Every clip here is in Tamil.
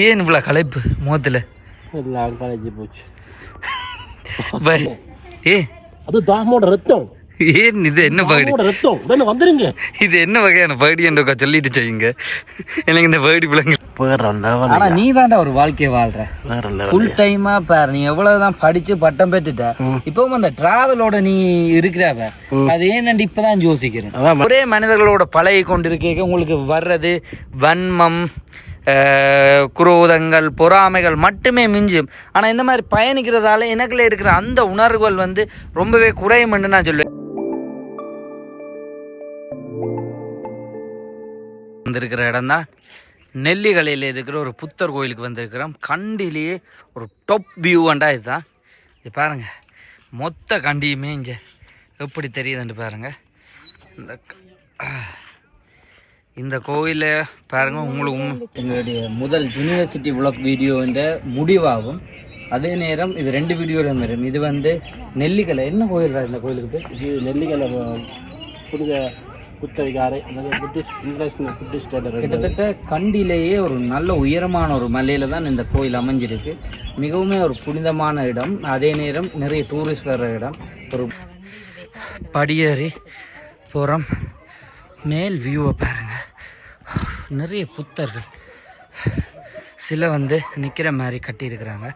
ஏன் இவ்வளோ களைப்பு முகத்தில்? எல்லாம் கலைஞ்சு போச்சு. ஏ? அது தாமோட ரத்தம். ஏன் இது என்ன பகடி ரத்தம். உடனே வந்துருங்க. இது என்ன வகையான பகடி என்றக்கா சொல்லிட்டு செய்யுங்க எனக்கு இந்த பகடி பிள்ளைங்க ஆனா நீ தான்டா ஒரு வாழ்க்கையை வாழ்ற. ஃபுல் டைமா பாரு நீ எவ்வளவுதான் படிச்சு பட்டம் பெற்றுட்ட இப்பவும் அந்த டிராவலோட நீ இருக்கிறவ அது ஏன்னு இப்பதான் யோசிக்கிறேன்? ஒரே மனிதர்களோட பழகி கொண்டிருக்க உங்களுக்கு வர்றது வன்மம் குரோதங்கள் பொறாமைகள் மட்டுமே மிஞ்சும். ஆனால் இந்த மாதிரி பயணிக்கிறதால எனக்குள்ள இருக்கிற அந்த உணர்வுகள் வந்து ரொம்பவே குறையும்னு நான் சொல்லுவேன் வந்திருக்கிற இடம் தான் நெல்லிகளையில் இருக்கிற ஒரு புத்தர் கோயிலுக்கு வந்திருக்கிறோம். கண்டிலேயே ஒரு டாப் வியூவண்டா இதுதான். இது பாருங்கள் மொத்த கண்டியுமே இங்கே. எப்படி தெரியுதுன்னு பாருங்கள் இந்த இந்த கோயிலை பாருங்க உங்களுக்கு எங்களுடைய முதல் யூனிவர்சிட்டி விளாக் வீடியோன்ற முடிவாகும். அதே நேரம் இது ரெண்டு வீடியோ வரும். இது வந்து நெல்லிக்கலை. என்ன கோயில் இந்த கோயிலுக்கு இது நெல்லிக்கலை புனித புத்திஸ்ட் கிட்டத்தட்ட கண்டிலேயே ஒரு நல்ல உயரமான ஒரு மலையில தான் இந்த கோயில் அமைஞ்சிருக்கு. மிகவும் ஒரு புனிதமான இடம். அதே நேரம் நிறைய டூரிஸ்ட் வர்ற இடம். ஒரு படியேறி போகிறோம் மேல் வியூவை பாருங்க. நிறைய புத்தர்கள். சிலை வந்து நிற்கிற மாதிரி கட்டியிருக்கிறாங்க.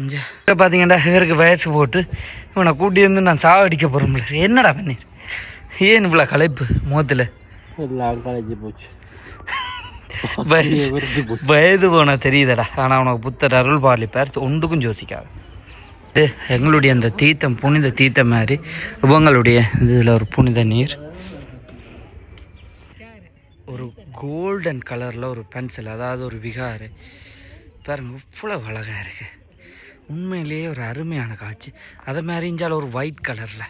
இங்கே பார்த்தீங்கன்னா இவருக்கு வயசு போட்டு இவனை கூட்டி வந்து நான் சாவடிக்க போகிறோம்ல என்னடா பண்ணீர்? ஏன் இவ்வளோ களைப்பு முகத்தில்? எல்லாம் கலைஞ்சு போச்சு. வயசு வயது போன தெரியுதடா. ஆனால் உனக்கு புத்தர் அருள் பாலிப்பார். ஒன்றுக்கும் யோசிக்காது. எங்களுடைய அந்த தீர்த்தம் புனித தீர்த்தம் மாதிரி இவங்களுடைய இதில் ஒரு புனித நீர். ஒரு கோல்டன் கலரில் ஒரு பென்சில் அதாவது ஒரு விகாரு. பாருங்க இவ்வளோ அழகாக இருக்குது உண்மையிலேயே ஒரு அருமையான காட்சி. அதை மாதிரி இருந்தாலும் ஒரு ஒயிட் கலரில்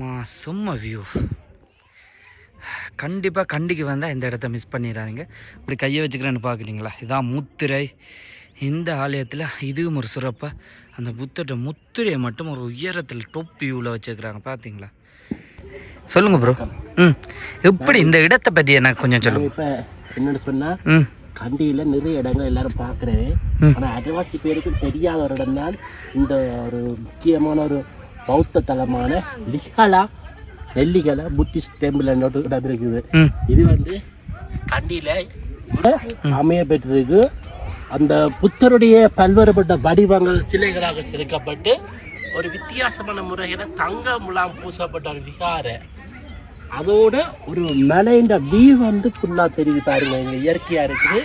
மா செம்ம வியூ கண்டிப்பாக கண்டிக்கு வந்தால் இந்த இடத்த மிஸ் பண்ணிடாதீங்க. இப்படி கையை வச்சுக்கிறேன்னு பார்க்குறீங்களா இதான் முத்திரை. இந்த ஆலயத்தில் இதுவும் ஒரு சிறப்பாக அந்த புத்தோட முத்திரையை மட்டும் ஒரு உயரத்தில் டொப் வியூவில் வச்சுருக்குறாங்க. பார்த்தீங்களா சொல்லுங்கள் ப்ரோ ம். எப்படி இந்த இடத்தை பற்றி எனக்கு கொஞ்சம் சொல்லுங்கள் இப்போ என்னன்னு சொன்னா ம். கண்டியில நிறைய இடங்கள் எல்லாரும் பார்க்குறவே ஆனா அரைவாசி பேருக்கு தெரியாத ஒரு இடம் தான் இந்த ஒரு முக்கியமான ஒரு பௌத்த தலமான லிஹாலா நெல்லிகலை புத்திஸ்ட் டெம்பிள் இடம் இருக்குது. இது வந்து கண்டியில அமைய பெற்றிருக்கு. அந்த புத்தருடைய பல்வேறுபட்ட வடிவங்கள் சிலைகளாக செதுக்கப்பட்டு ஒரு வித்தியாசமான முறையில தங்க முலாம் பூசப்பட்ட ஒரு விகாரை அதோட ஒரு மலைன்ற வியூ வந்து ஃபுல்லாக தெரியுது பாருங்க. இங்கே இயற்கையாக இருக்குது.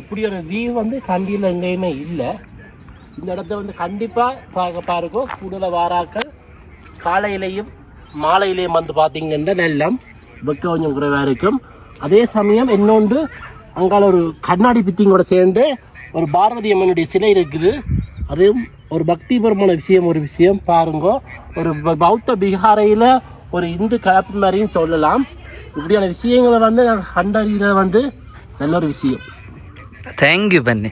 இப்படி ஒரு வியூ வந்து கண்டியில் எங்கேயுமே இல்லை. இந்த இடத்த வந்து கண்டிப்பாக பார்க்க பாருங்க. கூடுதல வாராக்கள் காலையிலையும் மாலையிலையும் வந்து பார்த்தீங்கன்னா நெல்லம் வெக்க கொஞ்சம் குறைவாக இருக்கும். அதே சமயம் இன்னொன்று அங்கால ஒரு கண்ணாடி பித்திங்கோட சேர்ந்து ஒரு பாரதி அம்மனுடைய சிலை இருக்குது. அதுவும் ஒரு பக்திபரமான விஷயம் ஒரு விஷயம் பாருங்க. ஒரு பௌத்த பீகாரையில் ஒரு இந்து கலப்பு மாதிரியும் சொல்லலாம். இப்படியான விஷயங்களை வந்து நாங்கள் கண்டறிகிற வந்து நல்ல ஒரு விஷயம். தேங்க்யூ பண்ணி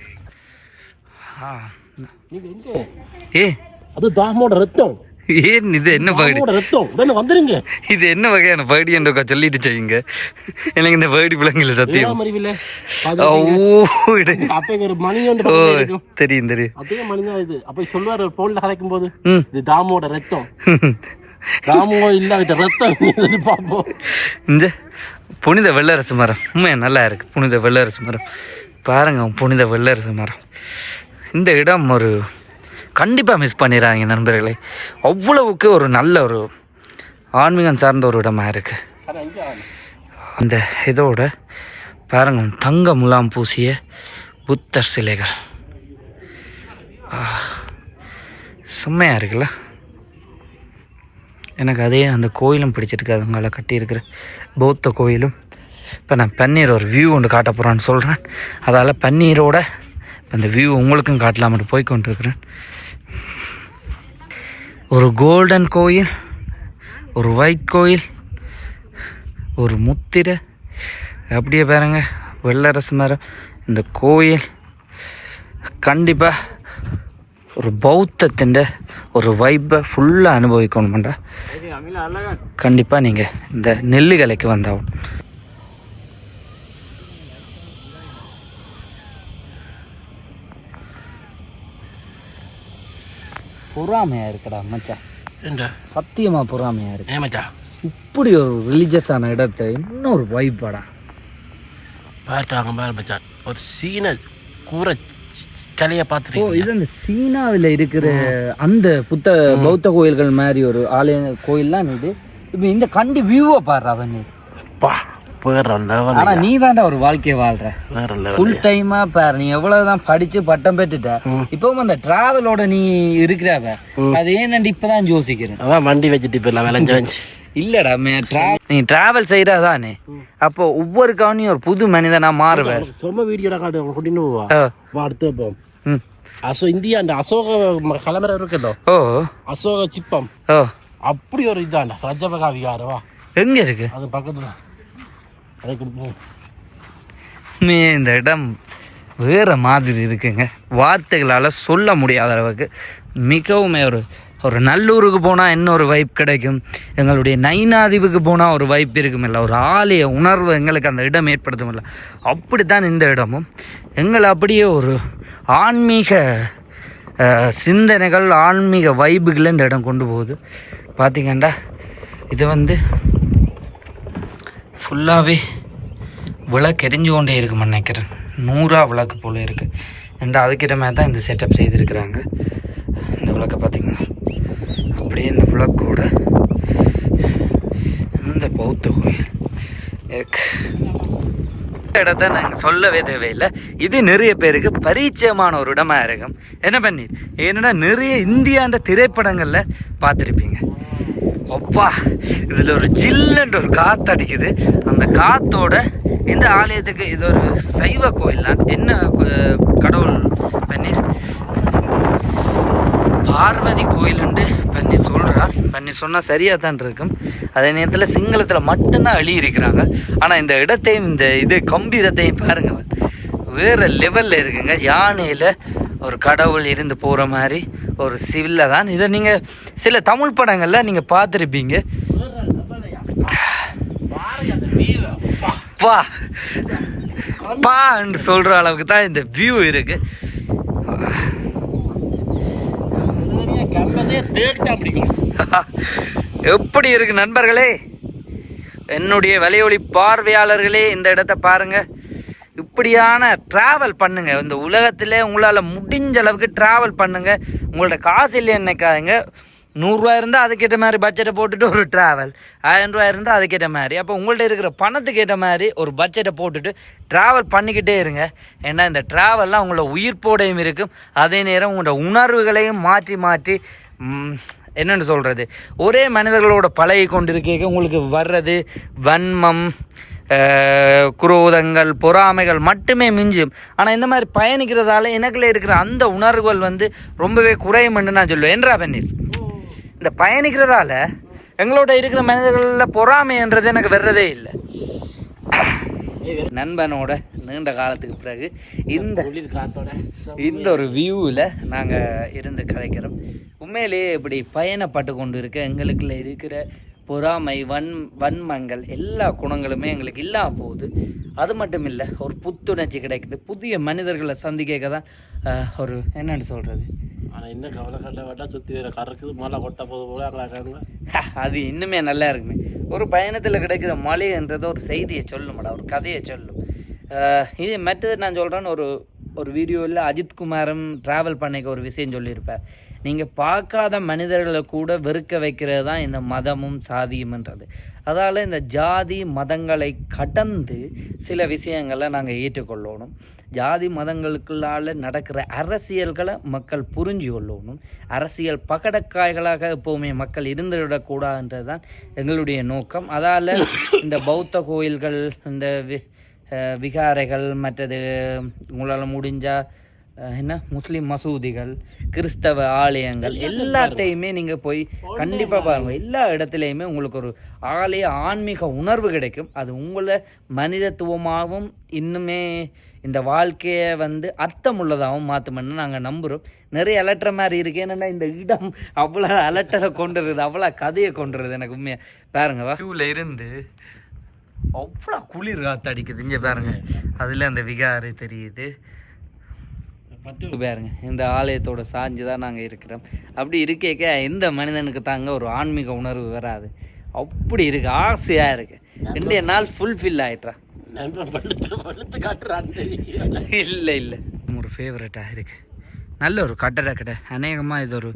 ஏ. அது தாமோட ரத்தம். ஏன் இது என்ன பகடி ரத்தம். வந்துருங்க. இது என்ன வகையான பகடி என்றக்கா சொல்லிட்டு செய்யுங்க. எனக்கு இந்த பகடி பிள்ளைங்கள சத்தியம். ஓ தெரியும் தெரியும். அதே மணி தான் இது. அப்ப சொல்லுவார் போன்ல கலைக்கும் போது இது தாமோட ரத்தம். ராமுவோ இல்லாவிட்ட ரத்தம் பார்ப்போம் இந்த புனித வெள்ளரசு மரம். உண்மையா நல்லா இருக்கு புனித வெள்ளரசு மரம். பாருங்க புனித வெள்ளரசு மரம். இந்த இடம் ஒரு கண்டிப்பாக மிஸ் பண்ணிடுறாங்க நண்பர்களே. அவ்வளவுக்கு ஒரு நல்ல ஒரு ஆன்மீகம் சார்ந்த ஒரு இடமா இருக்கு. அந்த இதோட பாருங்க தங்க முலாம் பூசிய புத்தர் சிலைகள். ஆ, செம்மையா இருக்குல்ல? எனக்கு அதே அந்த கோயிலும் பிடிச்சிருக்கு அதுங்களை கட்டியிருக்கிற பௌத்த கோயிலும். இப்போ நான் பன்னீர் ஒரு வியூ ஒன்று காட்ட போகிறான்னு சொல்கிறேன் அதால் பன்னீரோட அந்த வியூ உங்களுக்கும் காட்டலாம்னு போய் கொண்டிருக்கிறேன். ஒரு கோல்டன் கோயில் ஒரு ஒயிட் கோயில் ஒரு முத்திரை. அப்படியே பாருங்க வெள்ளரசு மரம். இந்த கோயில் கண்டிப்பாக ஒரு பௌத்தத்தின் ஒரு வைப்பை ஃபுல்லாக அனுபவிக்கணுமெண்டா கண்டிப்பாக நீங்கள் இந்த நெல்லுகலைக்கு வந்தாகும் பொறாமையா இருக்கடா மச்சான். என்ன சத்தியமா பொறாமையா இருக்கு. மச்சான் இப்படி ஒரு ரிலீஜியஸான இடத்தை இன்னொரு வைப்பாடா? பார்த்தாங்க பாரு மச்சான். ஒரு சீன கூரை கலையை ஓ பார்த்துருக்கீங்க இது அந்த சீனாவில் இருக்கிற அந்த புத்த பௌத்த கோயில்கள் மாதிரி ஒரு ஆலய கோயில்லாம் இது. இப்போ இந்த கண்டி வியூவை பாடுற அவன். பா வேற லெவல் ஆனா நீ தான்டா ஒரு வாழ்க்கையை வாழ்ற. வேற லெவல் ஃபுல் டைமா பாரு நீ எவ்வளவுதான் படிச்சு பட்டம் பெற்றுட்ட இப்பவும் அந்த டிராவலோட நீ இருக்கிறாவ அது ஏன்னு இப்பதான் யோசிக்கிறேன். அதான் வண்டி வச்சுட்டு போயிடலாம் விளைஞ்சு இல்லடா மே நீ டிராவல் செய்யறதானே அப்போ ஒவ்வொரு கவனியும் ஒரு புது மனிதனா மாறுவேன் சொம்ம வீடியோட காட்டு அசோ இந்தியா அந்த அசோக ம- கிளம்புற இருக்கല്ലോ ஓ. அசோக சிப்பம் ஓ. அப்படி ஒரு இதாண்டா. ரஜபகா விகாரம் வா எங்க இருக்கு? அது பக்கத்துல. அதுக்கு. மே இந்த இடம் வேற மாதிரி இருக்குங்க. வார்த்தைகளால் சொல்ல முடியாத அளவுக்கு மிகவும் ஒரு ஒரு நல்லூருக்கு போனால் இன்னொரு வைப் கிடைக்கும். எங்களுடைய நைனாதீவுக்கு போனால் ஒரு வைப் இருக்கும் இல்லை ஒரு ஆலய உணர்வு எங்களுக்கு அந்த இடம் ஏற்படுத்தும் இல்லை அப்படித்தான் இந்த இடமும். எங்களை அப்படியே ஒரு ஆன்மீக சிந்தனைகள் ஆன்மீக வைபுகளை இந்த இடம் கொண்டு போகுது. பார்த்தீங்கண்டா இது வந்து ஃபுல்லாகவே விளக்கு எரிஞ்சு கொண்டே இருக்குன்னு நினைக்கிறேன். நூறா விளக்கு போல் இருக்குது என்ற அதுக்கிட்ட தான் இந்த செட்டப் செய்திருக்கிறாங்க. இந்த விளக்கை பார்த்திங்கன்னா அப்படியே இந்த விளக்கோட இந்த பௌத்த கோயில் இருக்கு. இடத்த நாங்கள் சொல்லவே தேவையில்லை. இது நிறைய பேருக்கு பரிச்சயமான ஒரு இடமா இருக்கும். என்ன பண்ணி ஏன்னா நிறைய இந்தியாண்ட திரைப்படங்களில் பார்த்துருப்பீங்க. அப்பா இதில் ஒரு ஜில்லுன்ற ஒரு காற்று அடிக்குது. அந்த காத்தோட இந்த ஆலயத்துக்கு இது ஒரு சைவ கோயில் தான் என்ன கு- கடவுள் பன்னீர் பார்வதி கோயிலுண்டு பண்ணி சொல்கிறான் பண்ணி சொன்னால் சரியாக தான் இருக்கும். அதே நேரத்தில் சிங்களத்தில் மட்டும்தான் அழி இருக்கிறாங்க ஆனால் இந்த இடத்தையும் இந்த இது கம்பீரத்தையும் பாருங்கள் வேறு லெவலில் இருக்குங்க. யானையில் ஒரு கடவுள் இருந்து போகிற மாதிரி ஒரு சிவில்ல தான். இதை நீங்கள் சில தமிழ் படங்களில் நீங்கள் பார்த்துருப்பீங்க. பா பான்னு சொல்கிற அளவுக்கு தான் இந்த வியூ இருக்குது எப்படி இருக்கு நண்பர்களே? என்னுடைய வலையொலி பார்வையாளர்களே இந்த இடத்த பாருங்க. இப்படியான ட்ராவல் பண்ணுங்க. இந்த உலகத்திலே உங்களால் முடிஞ்ச அளவுக்கு ட்ராவல் பண்ணுங்க. உங்களோட காசு இல்லைன்னு நினைக்காதுங்க. நூறுரூவா இருந்தால் அதுக்கேற்ற மாதிரி பட்ஜெட்டை போட்டுட்டு ஒரு ட்ராவல் ஆயிரம் ரூபா இருந்தால் அதுக்கேற்ற மாதிரி. அப்போ உங்கள்ட்ட இருக்கிற பணத்துக்கு ஏற்ற மாதிரி ஒரு பட்ஜெட்டை போட்டுட்டு ட்ராவல் பண்ணிக்கிட்டே இருங்க. ஏன்னா இந்த ட்ராவல்லாம் உங்களோட உயிர்ப்போடையும் இருக்கும். அதே நேரம் உங்களோட உணர்வுகளையும் மாற்றி மாற்றி என்னென்னு சொல்கிறது ஒரே மனிதர்களோட பழகி கொண்டிருக்க உங்களுக்கு வர்றது வன்மம் குரோதங்கள் பொறாமைகள் மட்டுமே மிஞ்சும். ஆனால் இந்த மாதிரி பயணிக்கிறதால எனக்குள்ளே இருக்கிற அந்த உணர்வுகள் வந்து ரொம்பவே குறையும்னு நான் சொல்லுவேன் என்றா பண்ணீர் இந்த பயணிக்கிறதால எங்களோட இருக்கிற மனிதர்களில் பொறாமைன்றது எனக்கு வர்றதே இல்லை. நண்பனோட நீண்ட காலத்துக்கு பிறகு இந்த இந்த ஒரு வியூவில் நாங்கள் இருந்து கதைக்கிறோம் உண்மையிலேயே இப்படி பயணப்பட்டு கொண்டு இருக்க எங்களுக்குள்ள இருக்கிற பொறாமை வன் வன்மங்கள் எல்லா குணங்களுமே எங்களுக்கு இல்லாம போகுது. அது மட்டும் இல்லை ஒரு புத்துணர்ச்சி கிடைக்குது. புதிய மனிதர்களை சந்திக்க தான் ஒரு என்னன்னு சொல்கிறது ஆனா என்ன கவலை கட்ட வேட்டா சுத்தி வேற கறக்குது மழை கொட்ட போது போல அது இன்னுமே நல்லா இருக்குமே. ஒரு பயணத்தில் கிடைக்கிற மலைன்றது ஒரு செய்தியை சொல்லுமாடா ஒரு கதையை சொல்லும். இது மற்றது நான் சொல்கிறேன்னு ஒரு ஒரு வீடியோவில் அஜித் குமாரும் ட்ராவல் பண்ணிக்க ஒரு விஷயம் சொல்லியிருப்பார். நீங்கள் பார்க்காத மனிதர்களை கூட வெறுக்க வைக்கிறது தான் இந்த மதமும் சாதியும்ன்றது அதால் இந்த ஜாதி மதங்களை கடந்து சில விஷயங்களை நாங்கள் ஏற்றுக்கொள்ளணும். ஜாதி மதங்களுக்குள்ளால நடக்கிற அரசியல்களை மக்கள் புரிஞ்சு கொள்ளணும். அரசியல் பகடக்காய்களாக எப்போவுமே மக்கள் இருந்துவிடக்கூடாதுன்றது தான் எங்களுடைய நோக்கம். அதால் இந்த பௌத்த கோயில்கள் இந்த வி விகாரைகள் மற்றது உங்களால் முடிஞ்சால் என்ன? முஸ்லீம் மசூதிகள் கிறிஸ்தவ ஆலயங்கள் எல்லாத்தையுமே நீங்கள் போய் கண்டிப்பாக பாருங்கள் எல்லா இடத்துலையுமே உங்களுக்கு ஒரு ஆலய ஆன்மீக உணர்வு கிடைக்கும். அது உங்களை மனிதத்துவமாகவும் இன்னுமே இந்த வாழ்க்கையை வந்து அர்த்தமுள்ளதாகவும் மாற்றுமென்னு நாங்கள் நம்புகிறோம் நிறைய அலட்டுற மாதிரி இருக்கு. என்னென்னா இந்த இடம் அவ்வளோ அலட்டலை கொண்டுருது அவ்வளோ கதையை கொண்டுருது எனக்கு உண்மையாக பாருங்க வா. இருந்து அவ்வளோ குளிர் காற்று அடிக்குது. இங்கே பாருங்க. அதில் அந்த விகாரை தெரியுது. மட்டும் பாருங்க. இந்த ஆலயத்தோட சாஞ்சு தான் நாங்கள் இருக்கிறோம். அப்படி இருக்கேக்க எந்த மனிதனுக்கு தாங்க ஒரு ஆன்மீக உணர்வு வராது. அப்படி இருக்கு ஆசையாக இருக்கு. ரெண்டே நாள் ஃபுல்ஃபில் ஆயிட்டா இல்லை இல்லை. ஒரு ஃபேவரட்டாக இருக்கு. நல்ல ஒரு கட்டட கடை. அநேகமாக இது ஒரு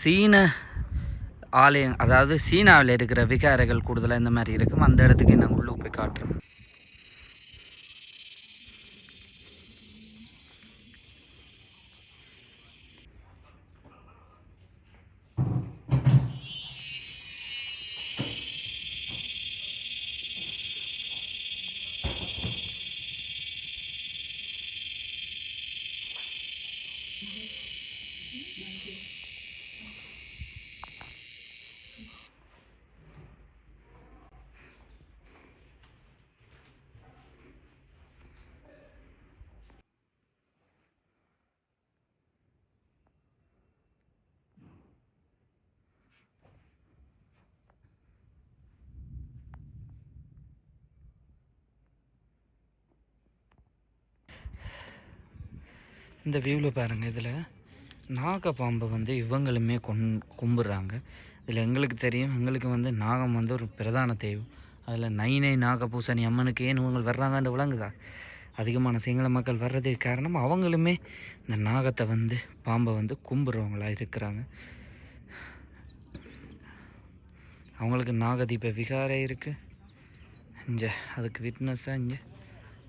சீன ஆலயம் அதாவது சீனாவில் இருக்கிற விகாரைகள் கூடுதலாக இந்த மாதிரி இருக்கும். அந்த இடத்துக்கு நான் உள்ளே போய் காட்டுறேன் இந்த வியூவில் பாருங்கள் இதில் நாகப்பாம்பை வந்து இவங்களுமே கொன் கும்பிட்றாங்க. இதில் எங்களுக்கு தெரியும் எங்களுக்கு வந்து நாகம் வந்து ஒரு பிரதான தெய்வம். அதில் நைனை நாகபூசணி அம்மனுக்கு ஏன் இவங்க வர்றாங்கன்னு விளங்குதா? அதிகமான சிங்கள மக்கள் வர்றதுக்கு காரணம் அவங்களுமே இந்த நாகத்தை வந்து பாம்பை வந்து கும்பிட்றவங்களா இருக்கிறாங்க. அவங்களுக்கு நாகதீப விகாரை இருக்குது இங்கே அதுக்கு விட்னஸாக இங்கே.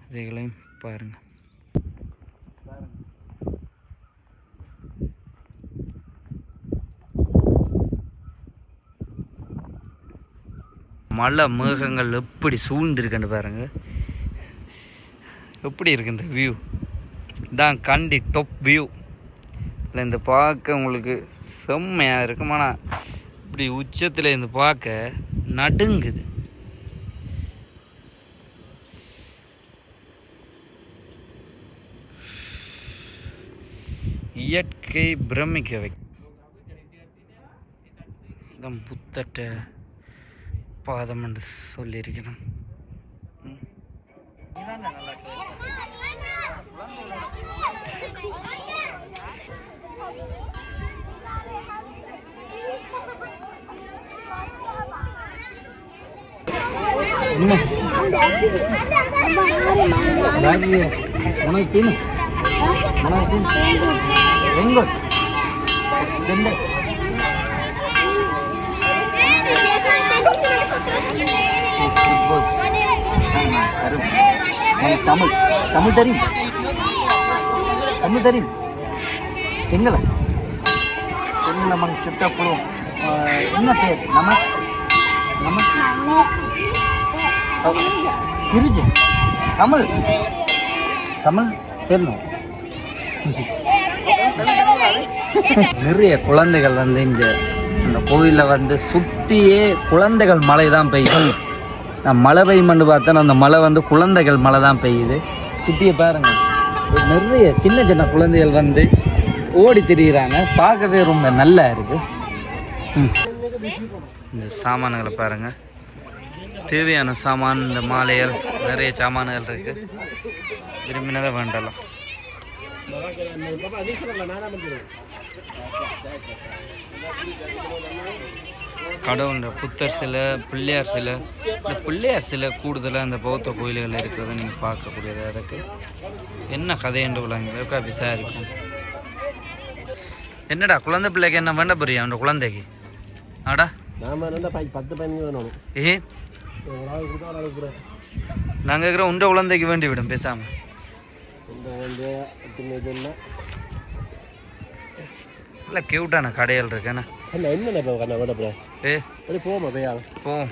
இதைகளையும் பாருங்கள் மழை மேகங்கள் எப்படி சூழ்ந்துருக்குன்னு பாருங்கள் எப்படி இருக்கு இந்த வியூ இதான் கண்டி டொப் வியூ இல்லை இந்த பார்க்க உங்களுக்கு செம்மையாக இருக்கும். ஆனால் இப்படி உச்சத்தில் இருந்து பார்க்க நடுங்குது. இயற்கை பிரமிக்க வை புத்தட்டை புத்தட்ட பாதம் என்று சொல்லியிருக்கிறோம். ம். என்ன ராகி உனக்கு தமிழ் தமிழ் தெரியும் தமிழ் தெரியும் சிங்கள சிங்கள மண் சுட்டப்புறம் என்ன பேர் நம்ம நம்ம கிரிஜி தமிழ் தமிழ் தெரியணும் நிறைய குழந்தைகள் வந்து இங்கே அந்த கோயிலில் வந்து சுற்றியே குழந்தைகள் மழை தான் பெய்யுது. நான் மழை பெய்யும்னு பார்த்தேன் அந்த மழை வந்து குழந்தைகள் மழை தான் பெய்யுது. சுற்றியை பாருங்கள் நிறைய சின்ன சின்ன குழந்தைகள் வந்து ஓடி திரியிறாங்க. பார்க்கவே ரொம்ப நல்லா இருக்குது இந்த சாமான்களை பாருங்கள் தேவையான சாமான் இந்த மாலைகள் நிறைய சாமான்கள் இருக்குது விரும்பினதை வேண்டலாம் கடவுள் புத்தர் சிலை பிள்ளையார் சிலை இந்த பிள்ளையார் சிலை கூடுதலாக இந்த பௌத்த கோயில்களில் இருக்கிறத நீங்கள் பார்க்கக்கூடியதாக இருக்குது என்ன கதை என்று விளங்க விசாரிக்கும். என்னடா குழந்தை பிள்ளைக்கு என்ன வேண்ட போறியா அந்த குழந்தைக்கு? ஆடா. ஏ? நாங்கள் இருக்கிற உண்ட குழந்தைக்கு வேண்டி விடும் பேசாமல் வந்து இல்லை கியூட்டான கடைகள் இருக்குண்ணா என்ன? என்ன கண்ணா வேட போகிறேன் ஏ? போமா பையா போவோம்.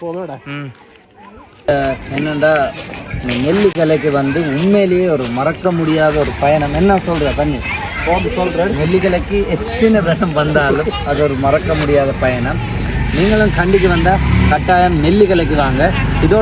போமாடா ம். என்னண்டா இந்த நெல்லிக்கலைக்கு வந்து உண்மையிலேயே ஒரு மறக்க முடியாத ஒரு பயணம். என்ன சொல்ற பண்ணி. போட்டு சொல்றேன். நெல்லிக்கலைக்கு எத்தனை வருஷம் வந்தாலும் அது ஒரு மறக்க முடியாத பயணம். நீங்களும் கண்டிக்கு வந்தால் கட்டாயம் நெல்லிக்கலைக்கு வாங்க. இதோட